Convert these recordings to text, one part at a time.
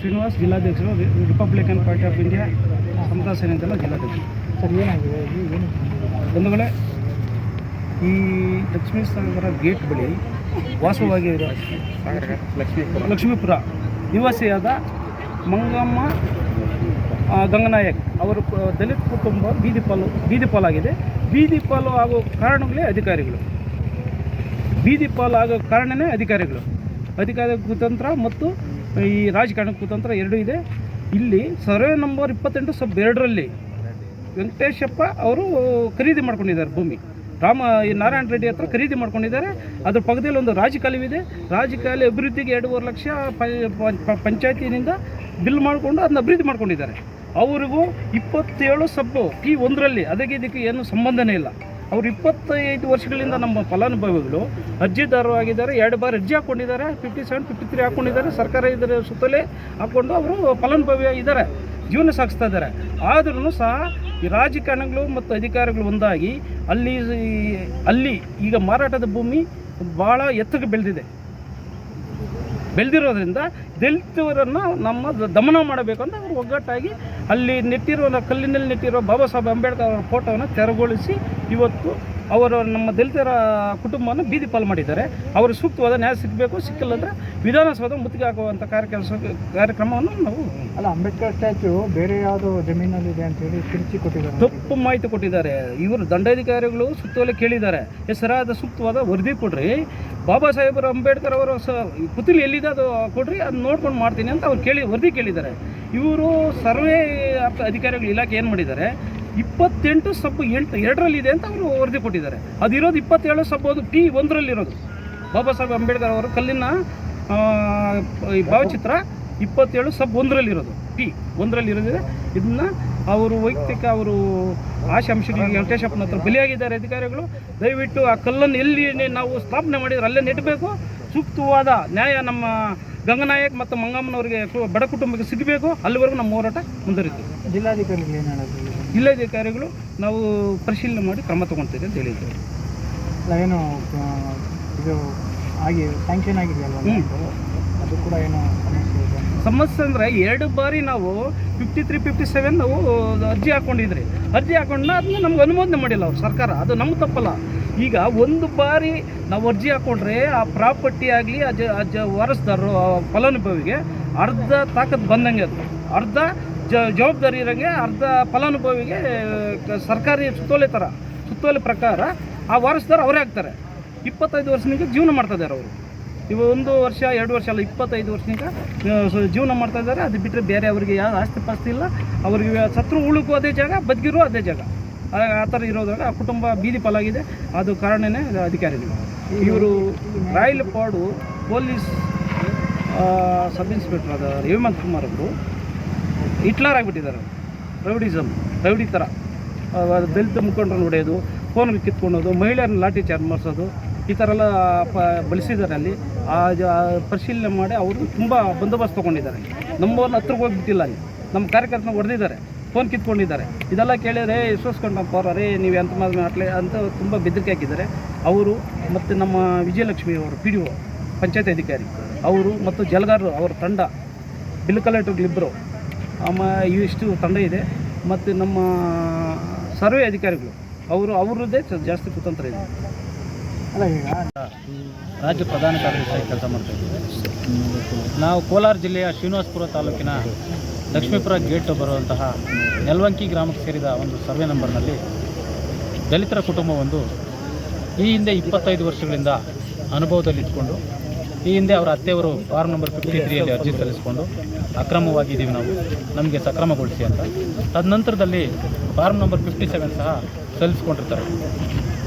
Srinivas ಜಿಲ್ಲಾಧ್ಯಕ್ಷರು Republican Party of India Samata ಅಂತೆಲ್ಲ ಜಿಲ್ಲಾಧ್ಯಕ್ಷರು. Sir ಏನಾಗಿದೆ? ಬಂಧುಗಳೇ ಈ ಲಕ್ಷ್ಮೀ ಸಾಗರ ಗೇಟ್ ಬಳಿ ವಾಸವಾಗಿರೋ ಲಕ್ಷ್ಮೀಪುರ ಲಕ್ಷ್ಮೀಪುರ ನಿವಾಸಿಯಾದ ಮಂಗಮ್ಮ ಗಂಗನಾಯಕ್ ಅವರು ದಲಿತ ಕುಟುಂಬ ಬೀದಿ ಪಾಲು ಬೀದಿ ಪಾಲಾಗಿದೆ. ಬೀದಿ ಪಾಲು ಆಗೋ ಕಾರಣಗಳೇ ಅಧಿಕಾರಿಗಳು. ಬೀದಿ ಪಾಲು ಆಗೋ ಕಾರಣನೇ ಅಧಿಕಾರಿಗಳು. ಅಧಿಕಾರಿ ಕುತಂತ್ರ ಮತ್ತು ಈ ರಾಜಕಾರಣ ಕುತಂತ್ರ ಎರಡೂ ಇದೆ. ಇಲ್ಲಿ ಸರ್ವೆ ನಂಬರ್ ಇಪ್ಪತ್ತೆಂಟು ಸಬ್ ಎರಡರಲ್ಲಿ ವೆಂಕಟೇಶಪ್ಪ ಅವರು ಖರೀದಿ ಮಾಡ್ಕೊಂಡಿದ್ದಾರೆ ಭೂಮಿ. ರಾಮ, ಈ ನಾರಾಯಣ ರೆಡ್ಡಿ ಹತ್ರ ಖರೀದಿ ಮಾಡ್ಕೊಂಡಿದ್ದಾರೆ. ಅದ್ರ ಪಕ್ಕದಲ್ಲಿ ಒಂದು ರಾಜಕಾಲುವಿದೆ. ರಾಜಕಾಲಿ ಅಭಿವೃದ್ಧಿಗೆ ಎರಡೂವರೆ ಲಕ್ಷ ಪಂಚಾಯತಿನಿಂದ ಬಿಲ್ ಮಾಡಿಕೊಂಡು ಅದನ್ನ ಅಭಿವೃದ್ಧಿ ಮಾಡ್ಕೊಂಡಿದ್ದಾರೆ. ಅವರಿಗೂ ಇಪ್ಪತ್ತೇಳು ಸಬ್ಬು ಈ ಒಂದರಲ್ಲಿ. ಅದಕ್ಕೆ ಇದಕ್ಕೆ ಏನು ಸಂಬಂಧನೇ ಇಲ್ಲ. ಅವರು ಇಪ್ಪತ್ತೈದು ವರ್ಷಗಳಿಂದ ನಮ್ಮ ಫಲಾನುಭವಿಗಳು ಅರ್ಜಿದಾರರು ಆಗಿದ್ದಾರೆ ಎರಡು ಬಾರಿ ಅರ್ಜಿ ಹಾಕ್ಕೊಂಡಿದ್ದಾರೆ ಫಿಫ್ಟಿ ಸೆವೆನ್ ಫಿಫ್ಟಿ ತ್ರೀ ಹಾಕ್ಕೊಂಡಿದ್ದಾರೆ, ಸರ್ಕಾರ ಇದರ ಸುತ್ತಲೇ ಹಾಕ್ಕೊಂಡು ಅವರು ಫಲಾನುಭವಿ ಇದ್ದಾರೆ, ಜೀವನ ಸಾಗಿಸ್ತಾ ಇದ್ದಾರೆ. ಆದ್ರೂ ಸಹ ಈ ರಾಜಕಾರಣಗಳು ಮತ್ತು ಅಧಿಕಾರಿಗಳು ಒಂದಾಗಿ ಅಲ್ಲಿ ಅಲ್ಲಿ ಈಗ ಮಾರಾಟದ ಭೂಮಿ ಭಾಳ ಎತ್ತಕ್ಕೆ ಬೆಳೆದಿದೆ. ಬೆಳೆದಿರೋದ್ರಿಂದ ದಲಿತರನ್ನು ನಮ್ಮ ದಮನ ಮಾಡಬೇಕು ಅಂತ ಅವರು ಒಗ್ಗಟ್ಟಾಗಿ ಅಲ್ಲಿ ನೆಟ್ಟಿರೋ ಕಲ್ಲಿನಲ್ಲಿ ನೆಟ್ಟಿರೋ ಬಾಬಾ ಸಾಹೇಬ್ ಅಂಬೇಡ್ಕರ್ ಅವರ ಫೋಟೋವನ್ನು ತೆರವುಗೊಳಿಸಿ ಇವತ್ತು ಅವರು ನಮ್ಮ ದಲಿತರ ಕುಟುಂಬವನ್ನು ಬೀದಿ ಪಾಲು ಮಾಡಿದ್ದಾರೆ. ಅವರು ಸೂಕ್ತವಾದ ನ್ಯಾಯ ಸಿಗಬೇಕು ಸಿಕ್ಕಿಲ್ಲ ಅಂದರೆ ವಿಧಾನಸೌಧ ಮುತ್ತಿಗೆ ಹಾಕುವಂಥ ಕಾರ್ಯಕ್ರಮ ಕಾರ್ಯಕ್ರಮವನ್ನು ನಾವು ಅಲ್ಲ ಅಂಬೇಡ್ಕರ್ ಸ್ಟ್ಯಾಚು ಬೇರೆ ಯಾವುದೋ ಜಮೀನಲ್ಲಿ ಇದೆ ಅಂತ ಹೇಳಿ ತಿರುಚಿ ಕೊಟ್ಟಿದ್ದಾರೆ. ತಪ್ಪು ಮಾಹಿತಿ ಕೊಟ್ಟಿದ್ದಾರೆ. ಇವರು ದಂಡಾಧಿಕಾರಿಗಳು ಸುತ್ತೋಲೆ ಕೇಳಿದ್ದಾರೆ. ಹೆಸರಾದ ಸೂಕ್ತವಾದ ವರದಿ ಕೊಡ್ರಿ. ಬಾಬಾ ಸಾಹೇಬರು ಅಂಬೇಡ್ಕರ್ ಅವರು ಸ ಪುತ್ಲಿ ಎಲ್ಲಿದೆ ಅದು ಕೊಡ್ರಿ ಅದು ನೋಡ್ಕೊಂಡು ಮಾಡ್ತೀನಿ ಅಂತ ಅವ್ರು ಕೇಳಿ ವರದಿ ಕೇಳಿದ್ದಾರೆ. ಇವರು ಸರ್ವೇ ಅಧಿಕಾರಿಗಳು ಇಲಾಖೆ ಏನು ಮಾಡಿದ್ದಾರೆ, ಇಪ್ಪತ್ತೆಂಟು ಸಬ್ಬು ಎಂಟು, ಎರಡರಲ್ಲಿದೆ ಅಂತ ಅವರು ವರದಿ ಕೊಟ್ಟಿದ್ದಾರೆ. ಅದಿರೋದು ಇಪ್ಪತ್ತೇಳು ಸಬ್ಬು ಅದು ಟಿ ಒಂದರಲ್ಲಿರೋದು. ಬಾಬಾ ಸಾಹೇಬ್ ಅಂಬೇಡ್ಕರ್ ಅವರು ಕಲ್ಲಿನ ಭಾವಚಿತ್ರ ಇಪ್ಪತ್ತೇಳು ಸಬ್ ಒಂದರಲ್ಲಿರೋದು ಪಿ ಒಂದರಲ್ಲಿರೋದಿದೆ. ಇದನ್ನ ಅವರು ವೈಯಕ್ತಿಕ ಅವರು ಆಶಾ ಅಂಶಗಳಿಗೆ ವೆಂಕಟೇಶಪ್ಪನ ಹತ್ರ ಬಲಿಯಾಗಿದ್ದಾರೆ ಅಧಿಕಾರಿಗಳು. ದಯವಿಟ್ಟು ಆ ಕಲ್ಲನ್ನು ಎಲ್ಲಿ ನಾವು ಸ್ಥಾಪನೆ ಮಾಡಿದ್ರೆ ಅಲ್ಲೇ ನೆಟ್ಟಬೇಕು ಸೂಕ್ತವಾದ ನ್ಯಾಯ ನಮ್ಮ ಗಂಗನಾಯಕ್ ಮತ್ತು ಮಂಗಮ್ಮನವರಿಗೆ ಬಡ ಕುಟುಂಬಕ್ಕೆ ಸಿಗಬೇಕು. ಅಲ್ಲಿವರೆಗೂ ನಮ್ಮ ಹೋರಾಟ ಮುಂದುವರಿತೀವಿ ಜಿಲ್ಲಾಧಿಕಾರಿಗಳು ಜಿಲ್ಲಾಧಿಕಾರಿಗಳು ನಾವು ಪರಿಶೀಲನೆ ಮಾಡಿ ಕ್ರಮ ತಗೊಳ್ತೀವಿ ಅಂತ ಹೇಳಿದ್ರು ಏನು ಇದು ಆಗಿ ಸ್ಯಾಂಕ್ಷನ್ ಆಗಿದೆಯಲ್ಲ. ಅದು ಕೂಡ ಏನು ಸಮಸ್ಯೆ ಅಂದರೆ ಎರಡು ಬಾರಿ ನಾವು ಫಿಫ್ಟಿ ತ್ರೀ ಫಿಫ್ಟಿ ಸೆವೆನ್ ನಾವು ಅರ್ಜಿ ಹಾಕ್ಕೊಂಡಿದ್ರಿ ಅರ್ಜಿ ಹಾಕೊಂಡ ಅದನ್ನ ನಮ್ಗೆ ಅನುಮೋದನೆ ಮಾಡಿಲ್ಲ ಅವ್ರು ಸರ್ಕಾರ. ಅದು ನಮ್ಗೆ ತಪ್ಪಲ್ಲ. ಈಗ ಒಂದು ಬಾರಿ ನಾವು ಅರ್ಜಿ ಹಾಕ್ಕೊಂಡ್ರೆ ಆ ಪ್ರಾಪರ್ಟಿ ಆಗಲಿ, ಆ ವಾರಸ್ದಾರರು, ಆ ಫಲಾನುಭವಿಗೆ ಅರ್ಧ ತಾಕತ್ತು ಬಂದಂಗೆ ಅದು. ಅರ್ಧ ಜ, ಜವಾಬ್ದಾರಿ ಇರೋಂಗೆ ಅರ್ಧ ಫಲಾನುಭವಿಗೆ ಸರ್ಕಾರಿ ಸುತ್ತೋಲೆ ಥರ ಸುತ್ತೋಲೆ ಪ್ರಕಾರ ಆ ವಾರಸ್ದಾರ ಅವರೇ ಆಗ್ತಾರೆ. ಇಪ್ಪತ್ತೈದು ವರ್ಷದಿಂದ ಜೀವನ ಮಾಡ್ತಾ ಇದ್ದಾರೆ ಅವರು. ಇವು ಒಂದು ವರ್ಷ, ಎರಡು ವರ್ಷ ಅಲ್ಲ, ಇಪ್ಪತ್ತೈದು ವರ್ಷದಿಂದ ಜೀವನ ಮಾಡ್ತಾ ಇದ್ದಾರೆ. ಅದು ಬಿಟ್ಟರೆ ಬೇರೆ ಅವರಿಗೆ ಯಾವ ಆಸ್ತಿ ಪಾಸ್ತಿ ಇಲ್ಲ. ಅವರಿಗೆ ಸತ್ರು ಉಳುಕು ಅದೇ ಜಾಗ ಬದುಕಿರೋ ಅದೇ ಜಾಗ. ಆ- ಥರ ಇರೋದ್ರಾಗ ಆ ಕುಟುಂಬ ಬೀದಿ ಪಾಲಾಗಿದೆ. ಅದು ಕಾರಣನೇ ಅಧಿಕಾರಿಗಳು. ಇವರು ರಾಯಲ್ ಪಾಡು ಪೊಲೀಸ್ ಸಬ್ ಇನ್ಸ್ಪೆಕ್ಟರ್ ಆದ ಹೇಮಂತ್ ಕುಮಾರ್ ಅವರು ಹಿಟ್ಲರ್ ಆಗಿಬಿಟ್ಟಿದ್ದಾರೆ. ರೌಡಿಸಮ್ ರೌಡಿ ಥರ ದಲಿತ ಮುಖಂಡರನ್ನು ಹೊಡೆಯೋದು ಫೋನ್ಗೆ ಕಿತ್ಕೊಳೋದು ಮಹಿಳೆಯರನ್ನ ಲಾಠಿ ಚಾರ್ಜ್ ಮಾಡಿಸೋದು ಈ ಥರ ಎಲ್ಲ ಪ, ಬಳಸಿದ್ದಾರೆ ಅಲ್ಲಿ. ಆ ಜ- ಪರಿಶೀಲನೆ ಮಾಡಿ ಅವರು ತುಂಬ ಬಂದೋಬಸ್ತ್ ತೊಗೊಂಡಿದ್ದಾರೆ. ನಮ್ಮವ್ರನ್ನ ಹತ್ರಕ್ಕೆ ಹೋಗ್ಬಿಟ್ಟಿಲ್ಲ ಅಲ್ಲಿ. ನಮ್ಮ ಕಾರ್ಯಕರ್ತನ ಹೊಡೆದಿದ್ದಾರೆ. ಫೋನ್ ಕಿತ್ಕೊಂಡಿದ್ದಾರೆ. ಇದೆಲ್ಲ ಕೇಳಿದರೆ ವಿಶ್ವಸ್ಕೊಂಡಪ್ಪ ಅವರೇ ನೀವು ಎಂತ ಮಾಟ್ಲೆ ಅಂತ ತುಂಬ ಬೆದರಿಕೆ ಹಾಕಿದ್ದಾರೆ. ಅವರು ಮತ್ತು ನಮ್ಮ ವಿಜಯಲಕ್ಷ್ಮಿ ಅವರು, ಪಿ ಡಿ ಒ, ಪಂಚಾಯತ್ ಅಧಿಕಾರಿ, ಅವರು ಮತ್ತು ಜಲಗಾರರು, ಅವರ ತಂಡ, ಬಿಲ್ ಕಲೆಕ್ಟರ್ಗಳಿಬ್ಬರು ಆಮ, ಇವಿಷ್ಟು ತಂಡ ಇದೆ. ಮತ್ತು ನಮ್ಮ ಸರ್ವೆ ಅಧಿಕಾರಿಗಳು, ಅವರು, ಅವರದ್ದೇ ಜಾಸ್ತಿ ಕುತಂತ್ರ ಇದೆ. ರಾಜ್ಯ ಪ್ರಧಾನ ಕಾರ್ಯದರ್ಶಿಯಾಗಿ ಕೆಲಸ ಮಾಡ್ತಾ ನಾವು ಕೋಲಾರ ಜಿಲ್ಲೆಯ ಶ್ರೀನಿವಾಸಪುರ ತಾಲೂಕಿನ ಲಕ್ಷ್ಮೀಪುರ ಗೇಟ್ ಬರುವಂತಹ ನೆಲವಂಕಿ ಗ್ರಾಮಕ್ಕೆ ಸೇರಿದ ಒಂದು ಸರ್ವೆ ನಂಬರ್ನಲ್ಲಿ ದಲಿತರ ಕುಟುಂಬವೊಂದು ಈ ಹಿಂದೆ ಇಪ್ಪತ್ತೈದು ವರ್ಷಗಳಿಂದ ಅನುಭವದಲ್ಲಿದ್ದುಕೊಂಡು ಈ ಹಿಂದೆ ಅವರ ಅತ್ತೆಯವರು ಫಾರ್ಮ್ ನಂಬರ್ ಫಿಫ್ಟಿ ತ್ರೀಯಲ್ಲಿ ಅರ್ಜಿ ಸಲ್ಲಿಸಿಕೊಂಡು ಅಕ್ರಮವಾಗಿದ್ದೀವಿ ನಾವು. ನಮಗೆ ಸಕ್ರಮಗೊಳಿಸಿ ಅಂತ. ತದನಂತರದಲ್ಲಿ ಫಾರ್ಮ್ ನಂಬರ್ ಫಿಫ್ಟಿ ಸೆವೆನ್ ಸಹ ಸಲ್ಲಿಸ್ಕೊಂಡಿರ್ತಾರೆ.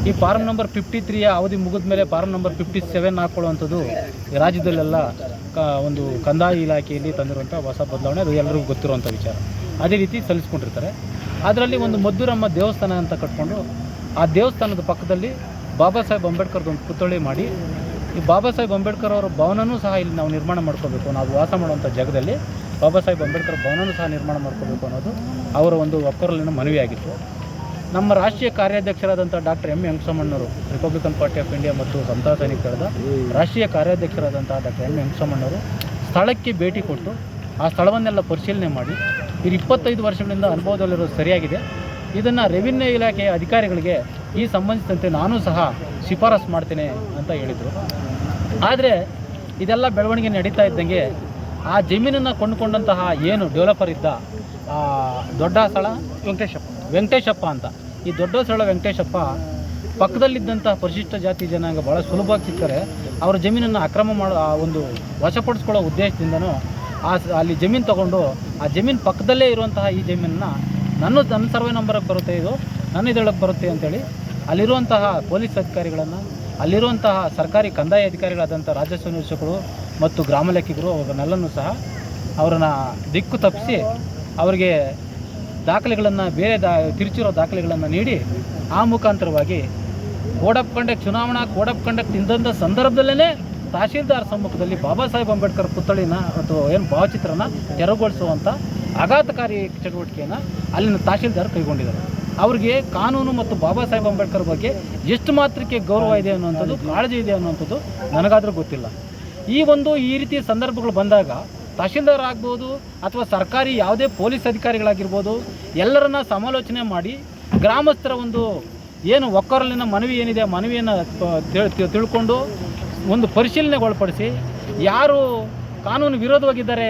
ಈ ಫಾರ್ಮ್ ನಂಬರ್ ಫಿಫ್ಟಿ ತ್ರೀಯ ಅವಧಿ ಮುಗಿದ ಮೇಲೆ ಫಾರ್ಮ್ ನಂಬರ್ ಫಿಫ್ಟಿ ಸೆವೆನ್ ಹಾಕ್ಕೊಳ್ಳುವಂಥದ್ದು ರಾಜ್ಯದಲ್ಲೆಲ್ಲ ಕ ಒಂದು ಕಂದಾಯ ಇಲಾಖೆಯಲ್ಲಿ ತಂದಿರುವಂಥ ಹೊಸ ಬದಲಾವಣೆ, ಅದು ಎಲ್ಲರಿಗೂ ಗೊತ್ತಿರುವಂಥ ವಿಚಾರ. ಅದೇ ರೀತಿ ಸಲ್ಲಿಸ್ಕೊಂಡಿರ್ತಾರೆ. ಅದರಲ್ಲಿ ಒಂದು ಮದ್ದೂರಮ್ಮ ದೇವಸ್ಥಾನ ಅಂತ ಕಟ್ಕೊಂಡು ಆ ದೇವಸ್ಥಾನದ ಪಕ್ಕದಲ್ಲಿ ಬಾಬಾ ಸಾಹೇಬ್ ಅಂಬೇಡ್ಕರ್ದು ಒಂದು ಪುತ್ಥಳಿ ಮಾಡಿ, ಈ ಬಾಬಾ ಸಾಹೇಬ್ ಅಂಬೇಡ್ಕರ್ ಅವರ ಭವನನೂ ಸಹ ಇಲ್ಲಿ ನಾವು ನಿರ್ಮಾಣ ಮಾಡ್ಕೋಬೇಕು, ನಾವು ವಾಸ ಮಾಡುವಂಥ ಜಾಗದಲ್ಲಿ ಬಾಬಾ ಸಾಹೇಬ್ ಅಂಬೇಡ್ಕರ್ ಭವನನೂ ಸಹ ನಿರ್ಮಾಣ ಮಾಡ್ಕೋಬೇಕು ಅನ್ನೋದು ಅವರ ಒಂದು ಒಕ್ಕರಲ್ಲಿನ ಮನವಿಯಾಗಿತ್ತು. ನಮ್ಮ ರಾಷ್ಟ್ರೀಯ ಕಾರ್ಯಾಧ್ಯಕ್ಷರಾದಂಥ ಡಾಕ್ಟರ್ ಎಂ ವೆಂಕಟರಮಣ್ಣವರು ರಿಪಬ್ಲಿಕನ್ ಪಾರ್ಟಿ ಆಫ್ ಇಂಡಿಯಾ ಮತ್ತು ಸಮತಾ ಸೈನಿಕರದ ರಾಷ್ಟ್ರೀಯ ಕಾರ್ಯಾಧ್ಯಕ್ಷರಾದಂಥ ಡಾಕ್ಟರ್ ಎಂ ವೆಂಕಟರಮಣ್ಣವರು ಸ್ಥಳಕ್ಕೆ ಭೇಟಿ ಕೊಟ್ಟು ಆ ಸ್ಥಳವನ್ನೆಲ್ಲ ಪರಿಶೀಲನೆ ಮಾಡಿ. ಇದು ಇಪ್ಪತ್ತೈದು ವರ್ಷಗಳಿಂದ ಅನುಭವದಲ್ಲಿರೋದು ಸರಿಯಾಗಿದೆ. ಇದನ್ನು ರೆವಿನ್ಯೂ ಇಲಾಖೆಯ ಅಧಿಕಾರಿಗಳಿಗೆ ಈ ಸಂಬಂಧಿಸಿದಂತೆ ನಾನು ಸಹ ಶಿಫಾರಸು ಮಾಡ್ತೇನೆ ಅಂತ ಹೇಳಿದರು. ಆದರೆ ಇದೆಲ್ಲ ಬೆಳವಣಿಗೆ ನಡೀತಾ ಇದ್ದಂಗೆ ಆ ಜಮೀನನ್ನು ಕೊಂಡುಕೊಂಡಂತಹ ಏನು ಡೆವಲಪರ್ ಇದ್ದ ದೊಡ್ಡ ಸ್ಥಳ ವೆಂಕಟೇಶಪ್ಪ. ವೆಂಕಟೇಶಪ್ಪ ಅಂತ. ಈ ದೊಡ್ಡ ಸರಳ ವೆಂಕಟೇಶಪ್ಪ ಪಕ್ಕದಲ್ಲಿದ್ದಂತಹ ಪರಿಶಿಷ್ಟ ಜಾತಿ ಜನಾಂಗ ಭಾಳ ಸುಲಭವಾಗಿ ಸಿಗ್ತಾರೆ ಅವರ ಜಮೀನನ್ನು ಅಕ್ರಮ ಮಾಡೋ, ಆ ಒಂದು ವಶಪಡಿಸ್ಕೊಳ್ಳೋ ಉದ್ದೇಶದಿಂದನೂ ಆ ಅಲ್ಲಿ ಜಮೀನು ತಗೊಂಡು ಆ ಜಮೀನು ಪಕ್ಕದಲ್ಲೇ ಇರುವಂತಹ ಈ ಜಮೀನನ್ನು ನನ್ನ ನನ್ನ ಸರ್ವೆ ನಂಬರಿಗೆ ಬರುತ್ತೆ ಇದು, ನನ್ನ ಇದೊಳಗೆ ಬರುತ್ತೆ ಅಂತೇಳಿ ಅಲ್ಲಿರುವಂತಹ ಪೊಲೀಸ್ ಅಧಿಕಾರಿಗಳನ್ನು, ಅಲ್ಲಿರುವಂತಹ ಸರ್ಕಾರಿ ಕಂದಾಯ ಅಧಿಕಾರಿಗಳಾದಂಥ ರಾಜಸ್ವ ನಿರೀಕ್ಷಕರು ಮತ್ತು ಗ್ರಾಮ ಲೆಕ್ಕಿಗರು ಅವರನ್ನೆಲ್ಲನೂ ಸಹ ಅವರನ್ನು ದಿಕ್ಕು ತಪ್ಪಿಸಿ ಅವರಿಗೆ ದಾಖಲೆಗಳನ್ನು ಬೇರೆ ದಾ ತಿರುಚಿರೋ ದಾಖಲೆಗಳನ್ನು ನೀಡಿ ಆ ಮುಖಾಂತರವಾಗಿ ಕೋಡ್ ಚುನಾವಣಾ ಕೋಡ್ ಆಫ್ ಕಂಡಕ್ಟ್ ಇದ್ದಂಥ ಸಂದರ್ಭದಲ್ಲೇ ತಹಶೀಲ್ದಾರ್ ಸಮ್ಮುಖದಲ್ಲಿ ಬಾಬಾ ಸಾಹೇಬ್ ಅಂಬೇಡ್ಕರ್ ಪುತ್ಥಳಿನ ಅಥವಾ ಏನು ಭಾವಚಿತ್ರನ ತೆರವುಗೊಳಿಸುವಂಥ ಆಘಾತಕಾರಿ ಚಟುವಟಿಕೆಯನ್ನು ಅಲ್ಲಿನ ತಹಶೀಲ್ದಾರ್ ಕೈಗೊಂಡಿದ್ದಾರೆ. ಅವ್ರಿಗೆ ಕಾನೂನು ಮತ್ತು ಬಾಬಾ ಸಾಹೇಬ್ ಅಂಬೇಡ್ಕರ್ ಬಗ್ಗೆ ಎಷ್ಟು ಮಾತ್ರಕ್ಕೆ ಗೌರವ ಇದೆ ಅನ್ನುವಂಥದ್ದು, ಕಾಳಜಿ ಇದೆ ಅನ್ನುವಂಥದ್ದು ನನಗಾದರೂ ಗೊತ್ತಿಲ್ಲ. ಈ ಒಂದು ಈ ರೀತಿ ಸಂದರ್ಭಗಳು ಬಂದಾಗ ತಹಶೀಲ್ದಾರ್ ಆಗ್ಬೋದು ಅಥವಾ ಸರ್ಕಾರಿ ಯಾವುದೇ ಪೊಲೀಸ್ ಅಧಿಕಾರಿಗಳಾಗಿರ್ಬೋದು, ಎಲ್ಲರನ್ನ ಸಮಾಲೋಚನೆ ಮಾಡಿ ಗ್ರಾಮಸ್ಥರ ಒಂದು ಏನು ಒಕ್ಕರಲಿನ ಮನವಿ ಏನಿದೆ ಮನವಿಯನ್ನು ತಿಳ್ಕೊಂಡು ಒಂದು ಪರಿಶೀಲನೆಗೆ ಒಳಪಡಿಸಿ ಯಾರು ಕಾನೂನು ವಿರೋಧವಾಗಿದ್ದಾರೆ,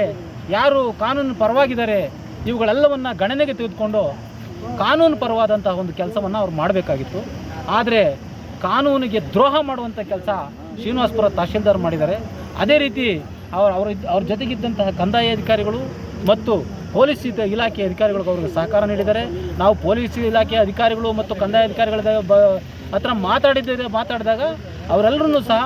ಯಾರು ಕಾನೂನು ಪರವಾಗಿದ್ದಾರೆ, ಇವುಗಳೆಲ್ಲವನ್ನು ಗಣನೆಗೆ ತೆಗೆದುಕೊಂಡು ಕಾನೂನು ಪರವಾದಂತಹ ಒಂದು ಕೆಲಸವನ್ನು ಅವ್ರು ಮಾಡಬೇಕಾಗಿತ್ತು. ಆದರೆ ಕಾನೂನಿಗೆ ದ್ರೋಹ ಮಾಡುವಂಥ ಕೆಲಸ ಶ್ರೀನಿವಾಸಪುರ ತಹಶೀಲ್ದಾರ್ ಮಾಡಿದ್ದಾರೆ. ಅದೇ ರೀತಿ ಅವ್ರ ಅವ್ರ ಅವ್ರ ಜೊತೆಗಿದ್ದಂತಹ ಕಂದಾಯ ಅಧಿಕಾರಿಗಳು ಮತ್ತು ಪೊಲೀಸ್ ಇಲಾಖೆ ಅಧಿಕಾರಿಗಳು ಅವ್ರಿಗೆ ಸಹಕಾರ ನೀಡಿದ್ದಾರೆ. ನಾವು ಪೊಲೀಸ್ ಇಲಾಖೆ ಅಧಿಕಾರಿಗಳು ಮತ್ತು ಕಂದಾಯ ಅಧಿಕಾರಿಗಳ ಬ ಹತ್ರ ಮಾತಾಡಿದ್ದೆ ಮಾತಾಡಿದಾಗ ಅವರೆಲ್ಲರೂ ಸಹ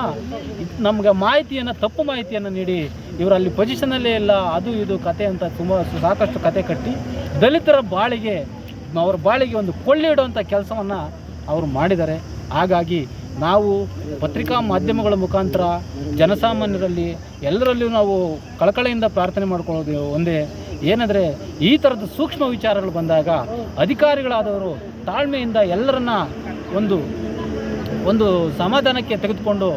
ನಮ್ಗೆ ಮಾಹಿತಿಯನ್ನು, ತಪ್ಪು ಮಾಹಿತಿಯನ್ನು ನೀಡಿ ಇವರಲ್ಲಿ ಪೊಸಿಷನಲ್ಲೇ ಇಲ್ಲ, ಅದು ಇದು ಕತೆ ಅಂತ ತುಂಬ ಸಾಕಷ್ಟು ಕತೆ ಕಟ್ಟಿ ದಲಿತರ ಬಾಳಿಗೆ, ಅವ್ರ ಬಾಳಿಗೆ ಒಂದು ಕೊಳ್ಳಿ ಇಡುವಂಥ ಕೆಲಸವನ್ನು ಅವರು ಮಾಡಿದ್ದಾರೆ. ಹಾಗಾಗಿ ನಾವು ಪತ್ರಿಕಾ ಮಾಧ್ಯಮಗಳ ಮುಖಾಂತರ ಜನಸಾಮಾನ್ಯರಲ್ಲಿ ಎಲ್ಲರಲ್ಲೂ ನಾವು ಕಳಕಳೆಯಿಂದ ಪ್ರಾರ್ಥನೆ ಮಾಡ್ಕೊಳ್ಳೋದು ಒಂದೇ. ಏನಂದರೆ ಈ ಥರದ ಸೂಕ್ಷ್ಮ ವಿಚಾರಗಳು ಬಂದಾಗ ಅಧಿಕಾರಿಗಳಾದವರು ತಾಳ್ಮೆಯಿಂದ ಎಲ್ಲರನ್ನ ಒಂದು ಒಂದು ಸಮಾಧಾನಕ್ಕೆ ತೆಗೆದುಕೊಂಡು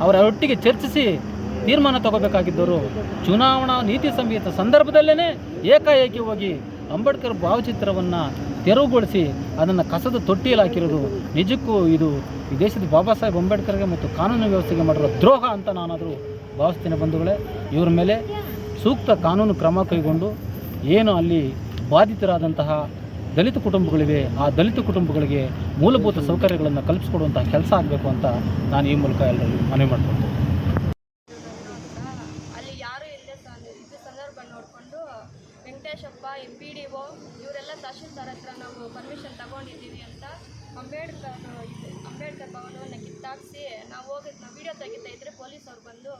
ಅವರ ಒಟ್ಟಿಗೆ ಚರ್ಚಿಸಿ ತೀರ್ಮಾನ ತಗೋಬೇಕಾಗಿದ್ದರು ಚುನಾವಣಾ ನೀತಿ ಸಂಹಿತೆ ಸಂದರ್ಭದಲ್ಲೇ ಏಕಾಏಕಿ ಹೋಗಿ ಅಂಬೇಡ್ಕರ್ ಭಾವಚಿತ್ರವನ್ನು ತೆರವುಗೊಳಿಸಿ ಅದನ್ನು ಕಸದ ತೊಟ್ಟಿಯಲ್ಲಿ ಹಾಕಿರೋದು ನಿಜಕ್ಕೂ ಇದು ಈ ದೇಶದ ಬಾಬಾ ಸಾಹೇಬ್ ಅಂಬೇಡ್ಕರ್ಗೆ ಮತ್ತು ಕಾನೂನು ವ್ಯವಸ್ಥೆಗೆ ಮಾಡಿರೋ ದ್ರೋಹ ಅಂತ ನಾನಾದರೂ ಭಾವಿಸ್ತೇನೆ ಬಂಧುಗಳೇ. ಇವ್ರ ಮೇಲೆ ಸೂಕ್ತ ಕಾನೂನು ಕ್ರಮ ಕೈಗೊಂಡು ಏನು ಅಲ್ಲಿ ಬಾಧಿತರಾದಂತಹ ದಲಿತ ಕುಟುಂಬಗಳಿವೆ, ಆ ದಲಿತ ಕುಟುಂಬಗಳಿಗೆ ಮೂಲಭೂತ ಸೌಕರ್ಯಗಳನ್ನು ಕಲ್ಪಿಸ್ಕೊಡುವಂಥ ಕೆಲಸ ಆಗಬೇಕು ಅಂತ ನಾನು ಈ ಮೂಲಕ ಎಲ್ಲರಿಗೂ ಮನವಿ ಮಾಡ್ಕೊಳ್ತೀನಿ ಅಲ್ಲಿ ಯಾರು ಇಲ್ಲದೆ ಸ- ಇದು ಸಂದರ್ಭ ನೋಡಿಕೊಂಡು Venkateshappa M P D O ಇವರೆಲ್ಲ ತಹಶೀಲ್ದಾರ್ ಹತ್ರ ನಾವು ಪರ್ಮಿಷನ್ ತಗೊಂಡಿದ್ದೀವಿ ಅಂತ ಅಂಬೇಡ್ಕರ್ ಇದು ಅಂಬೇಡ್ಕರ್ ಭವನವನ್ನು ನಾವು ಹೋಗಿ ನಾವು ವಿಡಿಯೋ ತೆಗಿತಾ ಇದ್ರೆ ಪೊಲೀಸವ್ರು ಬಂದು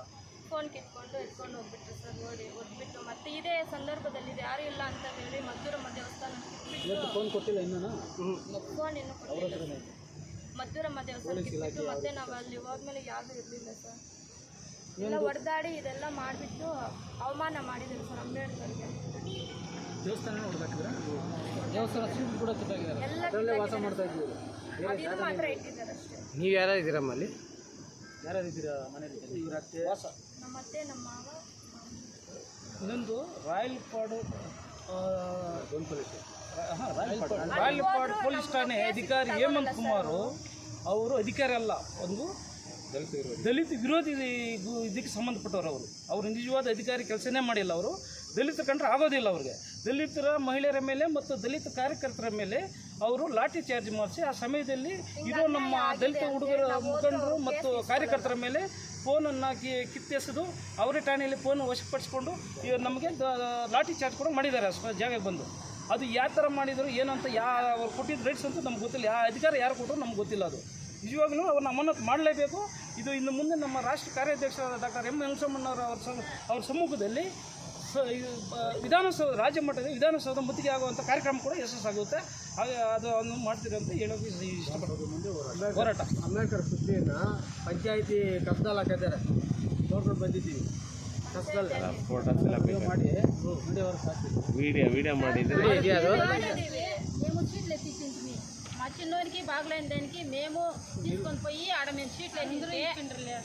ಫೋನ್ ಕಿತ್ಕೊಂಡು ಎತ್ಕೊಂಡು ಹೋಗ್ಬಿಟ್ರು ಸರ್ ನೋಡಿ ಹೊಡ್ಬಿಟ್ಟು ಮತ್ತೆ ಇದೇ ಸಂದರ್ಭದಲ್ಲಿ ಇದು ಯಾರು ಇಲ್ಲ ಅಂತ ಹೇಳಿ ಮದ್ದೂರಮ್ಮ ದೇವಸ್ಥಾನ ಫೋನ್ ಕೊಟ್ಟಿಲ್ಲ ಇನ್ನೂ ಫೋನ್ ಇನ್ನೂ ಕೊಟ್ಟಿಲ್ಲ. ಮದ್ದೂರಮ್ಮ ದೇವಸ್ಥಾನ ಕಿತ್ಬಿಟ್ಟು ಮತ್ತೆ ನಾವು ಅಲ್ಲಿ ಹೋದ್ಮೇಲೆ ಯಾರು ಇರಲಿಲ್ಲ ಸರ್ ಎಲ್ಲ ಹೊಡೆದಾಡಿ ಇದೆಲ್ಲ ಮಾಡಿಬಿಟ್ಟು ಅವಮಾನ ಮಾಡಿದ್ರು ಸರ್ ಅಂಬೇಡ್ಕರ್ಗೆ. ದೇವಸ್ಥಾನ ಎಲ್ಲ ಅದು ಇದು ಮಾತ್ರ ಇಟ್ಟಿದ್ದಾರೆ. ನೀವು ಯಾರು ಇದ್ದೀರಮ್ಮ ಅಲ್ಲಿ ಯಾರ್ಯಾರು ಇದ್ದೀರಾ ಮನೇಲಿ ವಾಸ. ಅತ್ತೆ ನಮ್ಮ ಮಾವ. ಇನ್ನೊಂದು ರಾಯಲ್ ಪಾಡು ರಾಯಲ್ ಪಾಡ್. ಪೊಲೀಸ್ ಠಾಣೆ ಅಧಿಕಾರಿ ಹೇಮಂತ್ ಕುಮಾರ್ ಅವರು ಅಧಿಕಾರಿ ಅಲ್ಲ ಒಂದು ದಲಿತ ವಿರೋಧಿ. ಗು- ಇದಕ್ಕೆ ಸಂಬಂಧಪಟ್ಟವರು ಅವರು. ಅವರು ನಿಜವಾದ ಅಧಿಕಾರಿ ಕೆಲಸನೇ ಮಾಡಿಲ್ಲ ಅವರು. ದಲಿತ ಕಂಡ್ರೆ ಆಗೋದಿಲ್ಲ ಅವ್ರಿಗೆ. ದಲಿತರ ಮಹಿಳೆಯರ ಮೇಲೆ ಮತ್ತು ದಲಿತ ಕಾರ್ಯಕರ್ತರ ಮೇಲೆ ಅವರು ಲಾಠಿ ಚಾರ್ಜ್ ಮಾಡಿಸಿ ಆ ಸಮಯದಲ್ಲಿ ಇದು ನಮ್ಮ ದಲಿತ ಹುಡುಗರ ಮುಖಂಡರು ಮತ್ತು ಕಾರ್ಯಕರ್ತರ ಮೇಲೆ ಫೋನನ್ನು ಕಿ ಕಿತ್ತೆಸೆದು ಅವರೇ ಠಾಣೆಯಲ್ಲಿ ಫೋನ್ ವಶಪಡಿಸ್ಕೊಂಡು ಇವ್ರು ನಮಗೆ ಲಾಠಿ ಚಾರ್ಜ್ ಕೂಡ ಮಾಡಿದ್ದಾರೆ ಜಾಗಕ್ಕೆ ಬಂದು. ಅದು ಯಾವ ಥರ ಮಾಡಿದರು ಏನಂತ ಯಾ ಅವ್ರು ಕೊಟ್ಟಿದ್ದ ರೈಟ್ಸ್ ಅಂತ ನಮ್ಗೆ ಗೊತ್ತಿಲ್ಲ. ಯಾವ ಅಧಿಕಾರ ಯಾರು ಕೊಟ್ಟರು ನಮ್ಗೆ ಗೊತ್ತಿಲ್ಲ ಅದು. ನಿಜವಾಗ್ಲೂ ಅವ್ರನ್ನ ಅಮಾನತು ಮಾಡಲೇಬೇಕು. ಇದು ಇನ್ನು ಮುಂದೆ ನಮ್ಮ ರಾಷ್ಟ್ರ ಕಾರ್ಯಾಧ್ಯಕ್ಷರಾದ ಡಾಕ್ಟರ್ ಎಂ ವೆಂಕಟರಮಣ್ಣವರ ಅವ್ರ ಅವ್ರ ಸಮ್ಮುಖದಲ್ಲಿ ವಿಧಾನಸೌಧ ರಾಜ್ಯ ಮಟ್ಟದಲ್ಲಿ ವಿಧಾನಸೌಧ ಮುತ್ತಿಗೆ ಆಗುವಂಥ ಕಾರ್ಯಕ್ರಮ ಕೂಡ ಯಶಸ್ಸಾಗುತ್ತೆ. ಹಾಗೆ ಅದು ಅದನ್ನು ಮಾಡ್ತೀರಿ ಅಂತ ಹೇಳೋಕೆ ಇಷ್ಟಪಡ್ತೀನಿ. ಹೋರಾಟ. ಅಂಬೇಡ್ಕರ್ ಸುದ್ದಿಯನ್ನು ಪಂಚಾಯಿತಿ ಕಬ್ದಲ್ಲಿ ಹಾಕಿದ್ದಾರೆ. ನೋಡ್ಕೊಂಡು ಬಂದಿದ್ದೀವಿ. ಫೋಟೋಸ್ ಮಾಡಿ. ವಿಡಿಯೋ ವಿಡಿಯೋ ಮಾಡಿದ್ದೀವಿ. చిన్నోనికి బాగులేని దానికి మేము తీసుకొని పోయి ఆడ మేము షీట్లు వేసింటే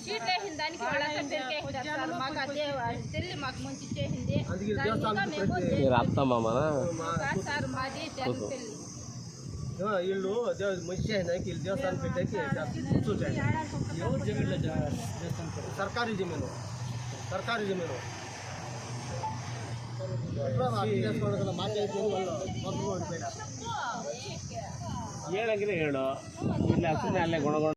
షీట్లు వేసిన దానికి వాళ్ళంతా పెరిగేసారు మాకు అదే తెల్లి మాకు మంచి చేసింది సార్ మాది తెలుగు వీళ్ళు మంచి చేసినాక వీళ్ళు దేవస్థానం పెట్టాక కూర్చోండి ఎవరు జమీన్లో సర్కారీ జమీను సర్కారీ జమీను మాట్లాడుతుంది వాళ్ళు ಏನಾಗಿದೆ ಹೇಳು. ಇಲ್ಲಿ ಅಲ್ಲೇ ಗುಣಗಳು